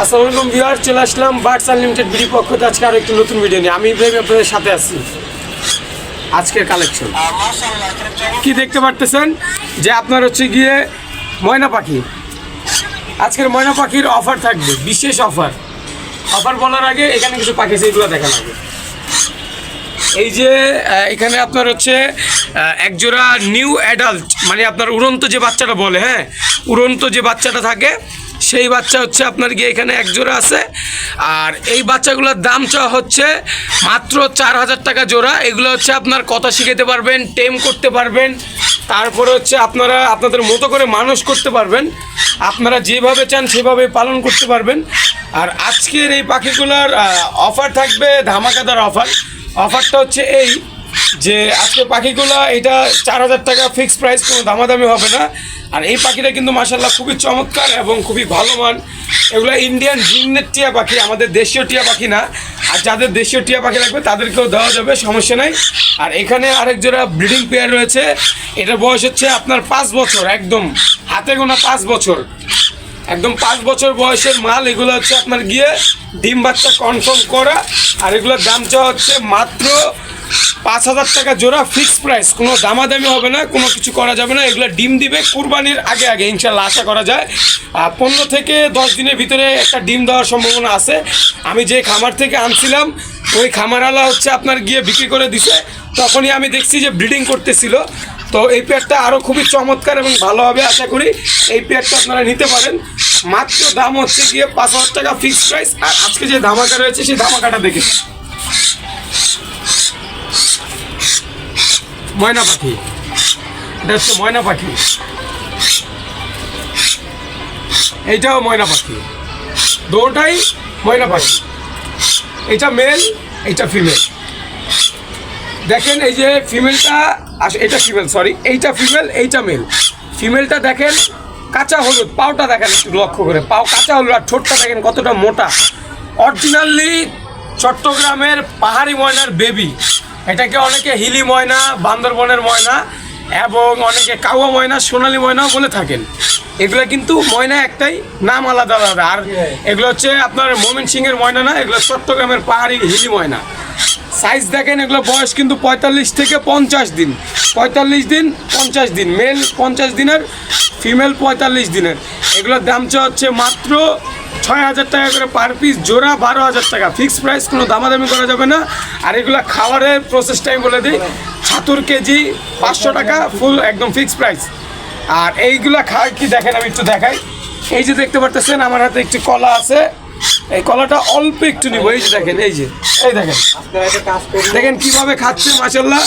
আসসালামু আলাইকুম ভিউয়ার চলে আসলাম বার্ডস আনলিমিটেড বিডি পক্ষ থেকে। আজকে আরও একটি নতুন ভিডিও নিয়ে। আমি ইব্রাহিম আপনাদের সাথে আছি। আজকের কালেকশন কি দেখতে পারতেছেন? যে আপনার হচ্ছে গিয়ে ময়না পাখি। আজকের ময়না পাখির অফার থাকবে, বিশেষ অফার অফার বলার আগে এখানে কিছু পাখি আছে, এগুলো দেখা লাগবে এই যে এখানে আপনার হচ্ছে একজোড়া নিউ অ্যাডাল্ট মানে আপনার উড়ন্ত যে বাচ্চাটা বলে হ্যাঁ? উড়ন্ত যে বাচ্চাটা থাকে সেই বাচ্চা হচ্ছে আপনার গিয়ে এখানে এক জোড়া আছে। আর এই বাচ্চাগুলোর দাম চাওয়া হচ্ছে মাত্র চার হাজার টাকা জোড়া। এগুলো হচ্ছে আপনার কথা শিখাতে পারবেন, টেম করতে পারবেন। তারপরে হচ্ছে আপনারা আপনাদের মতো করে মানুষ করতে পারবেন। আপনারা যেভাবে চান সেভাবে পালন করতে পারবেন। আর আজকের এই পাখিগুলোর অফার থাকবে ধামাকাদার অফার অফারটা হচ্ছে এই যে আজকে পাখিগুলো, এটা চার হাজার টাকা ফিক্সড প্রাইস কোনো দামাদামি হবে না। আর এই পাখিটা কিন্তু মাসাল্লাহ খুবই চমৎকার এবং খুবই ভালো মান এগুলো ইন্ডিয়ান জিংনেট টিয়া পাখি, আমাদের দেশীয় টিয়া পাখি না। আর যাদের দেশীয় টিয়া পাখি লাগবে, তাদেরকেও দেওয়া যাবে, সমস্যা নাই। আর এখানে আরেক জোড়া ব্রিডিং পেয়ার রয়েছে। এটার বয়স হচ্ছে আপনার পাঁচ বছর, একদম হাতে গোনা পাঁচ বছর। একদম পাঁচ বছর বয়সের মাল, এগুলো হচ্ছে আপনার গিয়ে ডিম বাচ্চা কনফার্ম করা। আর এগুলোর দাম চাওয়া হচ্ছে মাত্র পাঁচ হাজার টাকা জোড়া ফিক্স প্রাইস কোনো দামাদামি হবে না, কোনো কিছু করা যাবে না। এগুলো ডিম দিবে কুরবানির আগে আগে ইনশাল্লাহ আশা করা যায়। পনেরো থেকে দশ দিনের ভিতরে একটা ডিম দেওয়ার সম্ভাবনা আছে। আমি যে খামার থেকে আনছিলাম, ওই খামারওয়ালা হচ্ছে আপনার গিয়ে বিক্রি করে দিছে। তখনই আমি দেখছি যে ব্রিডিং করতেছিল। তো এই পেয়ারটা আরও খুবই চমৎকার এবং ভালো হবে আশা করি। এই পেয়ারটা আপনারা নিতে পারেন। মাত্র দাম হচ্ছে গিয়ে পাঁচ হাজার টাকা ফিক্সড প্রাইস আর আজকে যে ধামাকা রয়েছে, সেই ধামাকাটা দেখে ময়না পাখি। এটা হচ্ছে ময়না পাখি। এইটাও ময়না পাখি। দুটাই ময়না পাখি। এটা মেল এটা ফিমেল দেখেন এই যে ফিমেলটা এটা ফিমেল সরি এইটা ফিমেল এইটা মেল ফিমেলটা দেখেন কাঁচা হলুদ, পাওটা দেখেন একটু লক্ষ্য করে। পাও কাঁচা হলুদ আর ঠোঁটটা দেখেন কতটা মোটা। অরিজিনালি চট্টগ্রামের পাহাড়ি ময়নার বেবি এটাকে অনেকে হিলি ময়না, বান্দরবনের ময়না এবং অনেকে কাওয়া ময়না, সোনালি ময়নাও বলে থাকেন। এগুলো কিন্তু ময়না একটাই, নাম আলাদা আলাদা। আর এগুলো হচ্ছে আপনার মোমিন সিংয়ের ময়না না, এগুলো চট্টগ্রামের পাহাড়ি হিলি ময়না। সাইজ দেখেন, এগুলো বয়স কিন্তু পঁয়তাল্লিশ থেকে পঞ্চাশ দিন। পঁয়তাল্লিশ দিন, পঞ্চাশ দিন। মেল পঞ্চাশ দিনের ফিমেল পঁয়তাল্লিশ দিনের। এগুলোর দাম চা হচ্ছে মাত্র ছয় হাজার টাকা করে পার পিস জোড়া, বারো হাজার টাকা। ফিক্স প্রাইস কোনো দামাদামি করা যাবে না। আর এগুলো খাবারের প্রসেসটা আমি বলে দিই ছাতুর কেজি পাঁচশো টাকা ফুল একদম ফিক্স প্রাইস আর এইগুলা খায় কি দেখেন, আমি একটু দেখাই। এই যে দেখতে পারতেছেন, আমার হাতে একটি কলা আছে। এই কলাটা অল্প একটু নিব। এই যে দেখেন, এই যে, এই দেখেন। দেখেন কীভাবে খাচ্ছে মাসাল্লাহ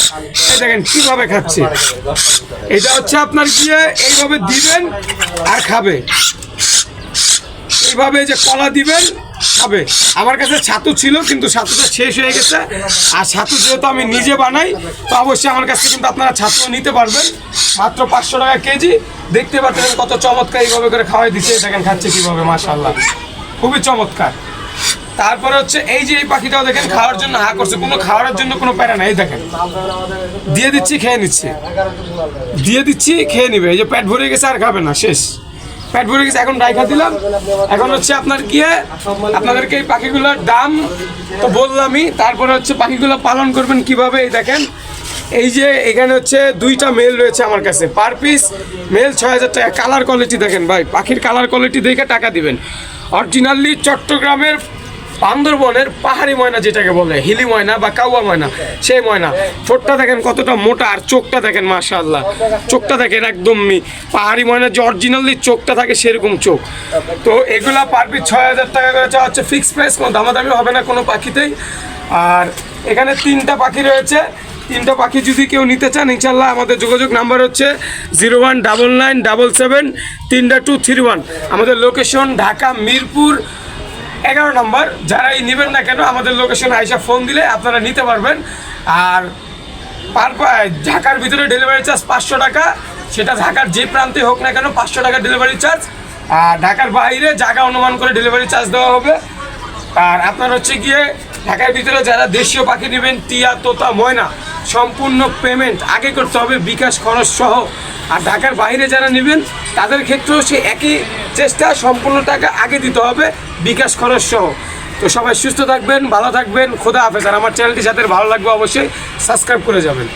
এই দেখেন কীভাবে খাচ্ছে। এটা হচ্ছে আপনার গিয়ে এইভাবে দিবেন আর খাবে। এইভাবে যে কলা দিবেন খাবে আমার কাছে ছাতু ছিল, কিন্তু ছাতুটা শেষ হয়ে গেছে। আর ছাতু যেহেতু আমি নিজে বানাই, তো অবশ্যই আমার কাছে কিন্তু আপনারা ছাতু নিতে পারবেন। মাত্র পাঁচশো টাকা কেজি। দেখতে পাচ্ছেন কত চমৎকার এইভাবে করে খাওয়াই দিচ্ছে। দেখেন খাচ্ছে কীভাবে মাশাল্লাহ খুবই চমৎকার। তারপরে হচ্ছে এই যে এই পাখিটাও দেখেন, খাওয়ার জন্য হা করছে। কোনো খাওয়ার জন্য কোনো প্যারা নাই দেখেন। দিয়ে দিচ্ছি, খেয়ে নিচ্ছে। দিয়ে দিচ্ছি, খেয়ে নিবে। এই যে পেট ভরে গেছে, আর খাবে না, শেষ। পেট ভরে গেছে, এখন রাইখা দিলাম। এখন হচ্ছে আপনার গিয়ে আপনাদেরকে এই পাখিগুলোর দাম তো বললামই, তারপরে হচ্ছে পাখিগুলো পালন করবেন কীভাবে, এই দেখেন। এই যে এখানে হচ্ছে দুইটা মেল রয়েছে আমার কাছে। পার পিস মেল ছয় হাজার টাকা। কালার কোয়ালিটি দেখেন ভাই, পাখির কালার কোয়ালিটি দেখে টাকা দিবেন। অরিজিনালি চট্টগ্রামের বান্দরবনের পাহাড়ি ময়না যেটাকে বলে, হিলি ময়না বা কাউয়া ময়না, সেই ময়না। ঠোঁটটা দেখেন কতটা মোটা আর চোখটা দেখেন, মাশাআল্লাহ। চোখটা দেখেন একদম মি- পাহাড়ি ময়না যে অরিজিনালি চোখটা থাকে সেরকম চোখ। তো এগুলা পার পিস ছয় হাজার টাকা করে চাওয়া হচ্ছে ফিক্স প্রাইস কোনো দামাদামি হবে না কোনো পাখিতেই। আর এখানে তিনটা পাখি রয়েছে। তিনটা পাখি যদি কেউ নিতে চান ইনশাল্লাহ আমাদের যোগাযোগ নাম্বার হচ্ছে zero one double nine double seven, তিনটা টু থ্রি ওয়ান। আমাদের লোকেশন ঢাকা মিরপুর এগারো নম্বর, যারাই নেবেন না কেন, আমাদের লোকেশনে আইসা ফোন দিলে আপনারা নিতে পারবেন। আর পার ঢাকার ভিতরে ডেলিভারি চার্জ পাঁচশো টাকা, সেটা ঢাকার যে প্রান্তে হোক না কেন, পাঁচশো টাকা ডেলিভারি চার্জ আর ঢাকার বাইরে জায়গা অনুমান করে ডেলিভারি চার্জ দেওয়া হবে। আর আপনার হচ্ছে গিয়ে ঢাকার ভিতরে যারা দেশীয় পাখি নেবেন, টিয়া, তোতা, ময়না, সম্পূর্ণ পেমেন্ট আগে করতে হবে, বিকাশ, খরচ সহ। আর ঢাকার বাইরে যারা নেবেন, তাদের ক্ষেত্রেও সে একই চেষ্টা সম্পূর্ণ টাকা আগে দিতে হবে, বিকাশ খরচ সহ। তো সবাই সুস্থ থাকবেন, ভালো থাকবেন, খোদা হাফেজ। আর আমার চ্যানেলটি যাদের ভালো লাগবে অবশ্যই সাবস্ক্রাইব করে যাবেন।